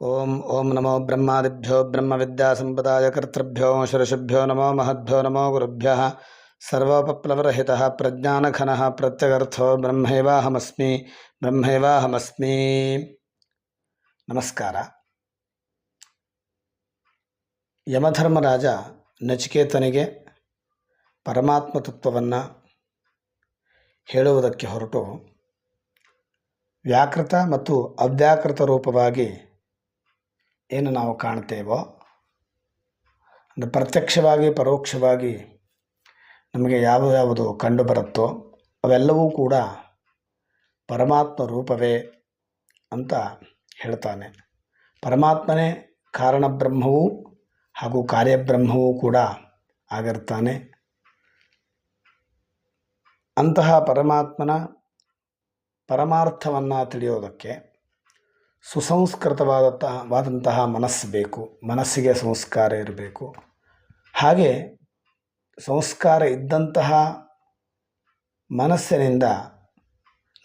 ಓಂ ಓಂ ನಮೋ ಬ್ರಹ್ಮಾದಿಭ್ಯೋ ಬ್ರಹ್ಮವಿದ್ಯಾಸಂಪದಾಯ ಕರ್ತೃಭ್ಯೋ ಶಿರಷಿಭ್ಯೋ ನಮೋ ಮಹದ್ಭ್ಯೋ ನಮೋ ಗುರುಭ್ಯಃ ಸರ್ವೋಪಪ್ಲವರಹಿತಃ ಪ್ರಜ್ಞಾನಘನಃ ಪ್ರತ್ಯಗರ್ಥೋ ಬ್ರಹ್ಮೈವಾಹಮಸ್ಮಿ ಬ್ರಹ್ಮೈವಾಹಮಸ್ಮಿ ನಮಸ್ಕಾರ ಯಮಧರ್ಮರಾಜ ನಚಿಕೇತನಿಗೆ ಪರಮಾತ್ಮ ತತ್ವವನ್ನು ಹೇಳುವುದಕ್ಕೆ ಹೊರಟು ವ್ಯಾಕೃತ ಮತ್ತು ಅವ್ಯಾಕೃತ ರೂಪವಾಗಿ ಏನು ನಾವು ಕಾಣ್ತೇವೋ ಅಂದರೆ ಪ್ರತ್ಯಕ್ಷವಾಗಿ, ಪರೋಕ್ಷವಾಗಿ ನಮಗೆ ಯಾವ ಯಾವುದು ಕಂಡು ಬರುತ್ತೋ ಅವೆಲ್ಲವೂ ಕೂಡ ಪರಮಾತ್ಮ ರೂಪವೇ ಅಂತ ಹೇಳ್ತಾನೆ. ಪರಮಾತ್ಮನೇ ಕಾರಣಬ್ರಹ್ಮವೂ ಹಾಗೂ ಕಾರ್ಯಬ್ರಹ್ಮವೂ ಕೂಡ ಆಗಿರ್ತಾನೆ. ಅಂತಹ ಪರಮಾತ್ಮನ ಪರಮಾರ್ಥವನ್ನು ತಿಳಿಯೋದಕ್ಕೆ ಸುಸಂಸ್ಕೃತವಾದಂತಹ, ವಾದಂತಹ ಮನಸ್ಸು ಬೇಕು, ಮನಸ್ಸಿಗೆ ಸಂಸ್ಕಾರ ಇರಬೇಕು. ಹಾಗೆ ಸಂಸ್ಕಾರ ಇದ್ದಂತಹ ಮನಸ್ಸಿನಿಂದ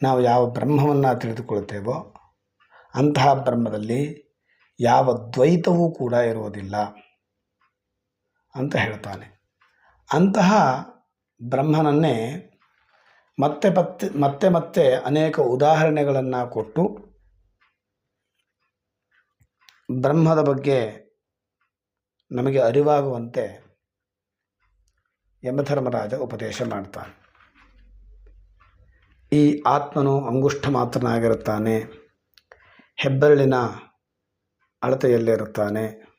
ನಾವು ಯಾವ ಬ್ರಹ್ಮವನ್ನು ತಿಳಿದುಕೊಳ್ತೇವೋ ಅಂತಹ ಬ್ರಹ್ಮದಲ್ಲಿ ಯಾವ ದ್ವೈತವೂ ಕೂಡ ಇರುವುದಿಲ್ಲ ಅಂತ ಹೇಳ್ತಾನೆ. ಅಂತಹ ಬ್ರಹ್ಮನನ್ನೇ ಮತ್ತೆ ಮತ್ತೆ ಮತ್ತೆ ಮತ್ತೆ ಅನೇಕ ಉದಾಹರಣೆಗಳನ್ನು ಕೊಟ್ಟು ಬ್ರಹ್ಮದ ಬಗ್ಗೆ ನಮಗೆ ಅರಿವಾಗುವಂತೆ ಯಮಧರ್ಮರಾಜ ಉಪದೇಶ ಮಾಡ್ತಾನೆ. ಈ ಆತ್ಮನು ಅಂಗುಷ್ಠ ಮಾತ್ರನಾಗಿರುತ್ತಾನೆ, ಹೆಬ್ಬೆರಳಿನ ಅಳತೆಯಲ್ಲಿರುತ್ತಾನೆ.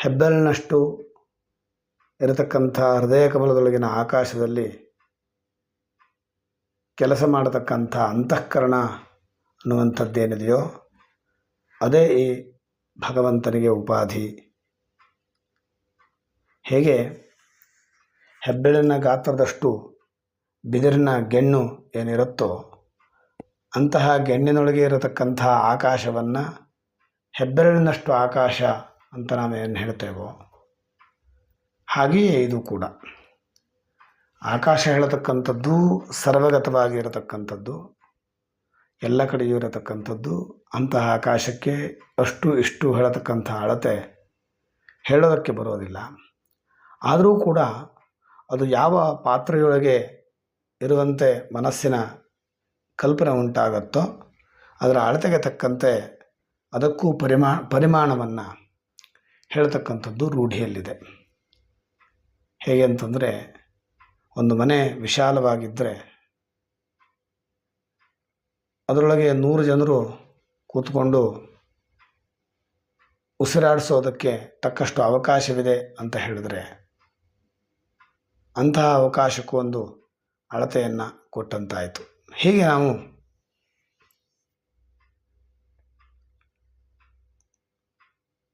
ಹೆಬ್ಬೆರಳಿನಷ್ಟು ಇರತಕ್ಕಂಥ ಹೃದಯ ಕಮಲದೊಳಗಿನ ಆಕಾಶದಲ್ಲಿ ಕೆಲಸ ಮಾಡತಕ್ಕಂಥ ಅಂತಃಕರಣ ಅನ್ನುವಂಥದ್ದೇನಿದೆಯೋ ಅದೇ ಈ ಭಗವಂತನಿಗೆ ಉಪಾಧಿ. ಹೇಗೆ? ಹೆಬ್ಬೆಳಿನ ಗಾತ್ರದಷ್ಟು ಬಿದಿರಿನ ಗೆಣ್ಣು ಏನಿರುತ್ತೋ ಅಂತಹ ಗೆಣ್ಣಿನೊಳಗೆ ಇರತಕ್ಕಂಥ ಆಕಾಶವನ್ನು ಹೆಬ್ಬೆರಳಿನಷ್ಟು ಆಕಾಶ ಅಂತ ನಾವು ಏನು ಹೇಳ್ತೇವೋ. ಹಾಗೆಯೇ ಇದು ಕೂಡ. ಆಕಾಶ ಹೇಳತಕ್ಕಂಥದ್ದು ಸರ್ವಗತವಾಗಿ ಇರತಕ್ಕಂಥದ್ದು, ಎಲ್ಲ ಕಡೆಯೂ ಇರತಕ್ಕಂಥದ್ದು ಅಂತಹ ಆಕಾಶಕ್ಕೆ ಅಷ್ಟು ಇಷ್ಟು ಹೇಳತಕ್ಕಂಥ ಅಳತೆ ಹೇಳೋದಕ್ಕೆ ಬರೋದಿಲ್ಲ. ಆದರೂ ಕೂಡ ಅದು ಯಾವ ಪಾತ್ರೆಯೊಳಗೆ ಇರುವಂತೆ ಮನಸ್ಸಿನ ಕಲ್ಪನೆ ಉಂಟಾಗತ್ತೋ ಅದರ ಅಳತೆಗೆ ತಕ್ಕಂತೆ ಅದಕ್ಕೂ ಪರಿಮಾ, ಪರಿಮಾಣವನ್ನು ಹೇಳ್ತಕ್ಕಂಥದ್ದು ರೂಢಿಯಲ್ಲಿದೆ. ಹೇಗೆ ಅಂತಂದರೆ ಒಂದು ಮನೆ ವಿಶಾಲವಾಗಿದ್ದರೆ ಅದರೊಳಗೆ ನೂರು ಜನರು ಕೂತ್ಕೊಂಡು ಉಸಿರಾಡಿಸೋದಕ್ಕೆ ತಕ್ಕಷ್ಟು ಅವಕಾಶವಿದೆ ಅಂತ ಹೇಳಿದ್ರೆ ಅಂತಹ ಅವಕಾಶಕ್ಕೂ ಒಂದು ಅಳತೆಯನ್ನು ಕೊಟ್ಟಂತಾಯಿತು. ಹೀಗೆ ನಾವು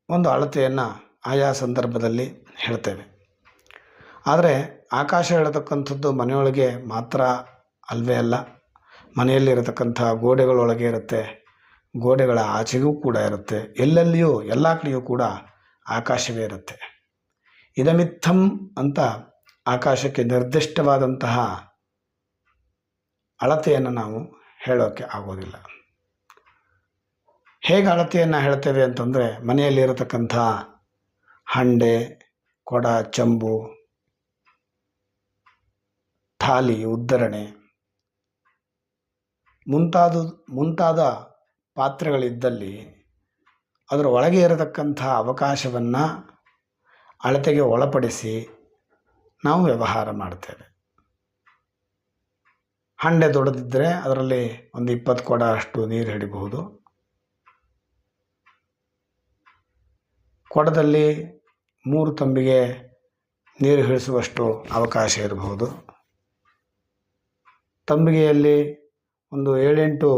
ಒಂದು ಅಳತೆಯನ್ನು ಆಯಾ ಸಂದರ್ಭದಲ್ಲಿ ಹೇಳ್ತೇವೆ. ಆದರೆ ಆಕಾಶ ಹೇಳತಕ್ಕಂಥದ್ದು ಮನೆಯೊಳಗೆ ಮಾತ್ರ ಅಲ್ವೇ ಅಲ್ಲ. ಮನೆಯಲ್ಲಿರತಕ್ಕಂಥ ಗೋಡೆಗಳೊಳಗೆ ಇರುತ್ತೆ. ಗೋಡೆಗಳ ಆಚೆಗೂ ಕೂಡ ಇರುತ್ತೆ. ಎಲ್ಲೆಲ್ಲಿಯೂ, ಎಲ್ಲ ಕಡೆಯೂ ಕೂಡ ಆಕಾಶವೇ ಇರುತ್ತೆ. ಇದಮಿತ್ತಂ ಅಂತ ಆಕಾಶಕ್ಕೆ ನಿರ್ದಿಷ್ಟವಾದಂತಹ ಅಳತೆಯನ್ನು ನಾವು ಹೇಳೋಕ್ಕೆ ಆಗೋದಿಲ್ಲ. ಹೇಗೆ ಅಳತೆಯನ್ನು ಹೇಳ್ತೇವೆ ಅಂತಂದರೆ ಮನೆಯಲ್ಲಿರತಕ್ಕಂಥ ಹಂಡೆ, ಕೊಡ, ಚಂಬು, ಥಾಲಿ, ಉದ್ದರಣೆ, ಮುಂತಾದ ಮುಂತಾದ ಪಾತ್ರೆಗಳಿದ್ದಲ್ಲಿ ಅದರ ಒಳಗೆ ಇರತಕ್ಕಂಥ ಅವಕಾಶವನ್ನು ಅಳತೆಗೆ ಒಳಪಡಿಸಿ ನಾವು ವ್ಯವಹಾರ ಮಾಡ್ತೇವೆ. ಹಂಡೆ ದೊಡ್ಡದಿದ್ದರೆ ಅದರಲ್ಲಿ ಒಂದು ಇಪ್ಪತ್ತು ಕೊಡ ಅಷ್ಟು ನೀರು ಹಿಡಿಬಹುದು. ಕೊಡದಲ್ಲಿ ಮೂರು ತಂಬಿಗೆ ನೀರು ಇಳಿಸುವಷ್ಟು ಅವಕಾಶ ಇರಬಹುದು. ತಂಬಿಗೆಯಲ್ಲಿ ಒಂದು ಏಳೆಂಟು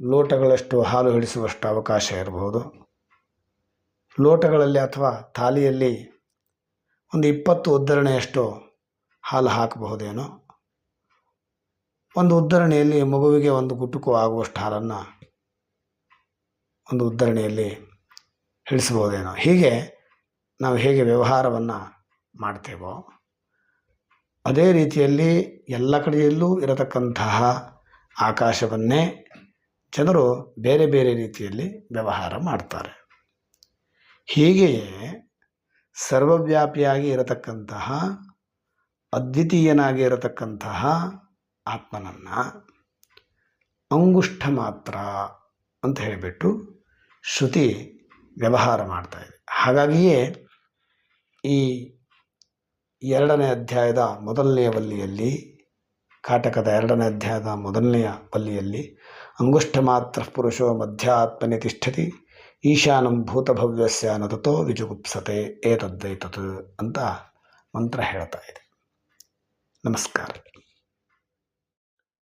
ಲೋಟಗಳಷ್ಟು ಹಾಲು ಹಿಡಿಸುವಷ್ಟು ಅವಕಾಶ ಇರಬಹುದು. ಲೋಟಗಳಲ್ಲಿ ಅಥವಾ ಥಾಲಿಯಲ್ಲಿ ಒಂದು ಇಪ್ಪತ್ತು ಉದ್ಧರಣೆಯಷ್ಟು ಹಾಲು ಹಾಕಬಹುದೇನೋ? ಒಂದು ಉದ್ಧರಣೆಯಲ್ಲಿ ಮಗುವಿಗೆ ಒಂದು ಗುಟುಕು ಆಗುವಷ್ಟು ಹಾಲನ್ನು ಒಂದು ಉದ್ಧರಣೆಯಲ್ಲಿ ಇಳಿಸ್ಬೋದೇನೋ ಹೀಗೆ ನಾವು ಹೇಗೆ ವ್ಯವಹಾರವನ್ನು ಮಾಡ್ತೇವೋ? ಅದೇ ರೀತಿಯಲ್ಲಿ ಎಲ್ಲ ಕಡೆಯಲ್ಲೂ ಇರತಕ್ಕಂತಹ ಆಕಾಶವನ್ನೇ ಜನರು ಬೇರೆ ಬೇರೆ ರೀತಿಯಲ್ಲಿ ವ್ಯವಹಾರ ಮಾಡ್ತಾರೆ. ಹೀಗೆಯೇ ಸರ್ವವ್ಯಾಪಿಯಾಗಿ ಇರತಕ್ಕಂತಹ, ಅದ್ವಿತೀಯನಾಗಿ ಇರತಕ್ಕಂತಹ ಆತ್ಮನನ್ನು ಅಂಗುಷ್ಠ ಮಾತ್ರ ಅಂತ ಹೇಳಿಬಿಟ್ಟು ಶ್ರುತಿ ವ್ಯವಹಾರ ಮಾಡ್ತಾ ಇದೆ. ಹಾಗಾಗಿಯೇ ಈ ಎರಡನೇ ಅಧ್ಯಾಯದ ಮೊದಲನೆಯ ವಲ್ಲಿಯಲ್ಲಿ ಕಾಟಕದ ಎರಡನೇ ಅಧ್ಯಾಯದ ಮೊದಲನೆಯ ಪಲ್ಲಿಯಲ್ಲಿ, ಅಂಗುಷ್ಠ ಮಾತ್ರ ಪುರುಷೋ ಮಧ್ಯಾತ್ಮನೆ ತಿಷ್ಠತಿ, ಈಶಾನಂ ಭೂತಭವ್ಯಸ್ಯ ನತತೋ ವಿಜುಗುಪ್ಸತೆ ಏತದ್ದೈತತ್ ಅಂತ ಮಂತ್ರ ಹೇಳ್ತಾ ಇದೆ. ನಮಸ್ಕಾರ.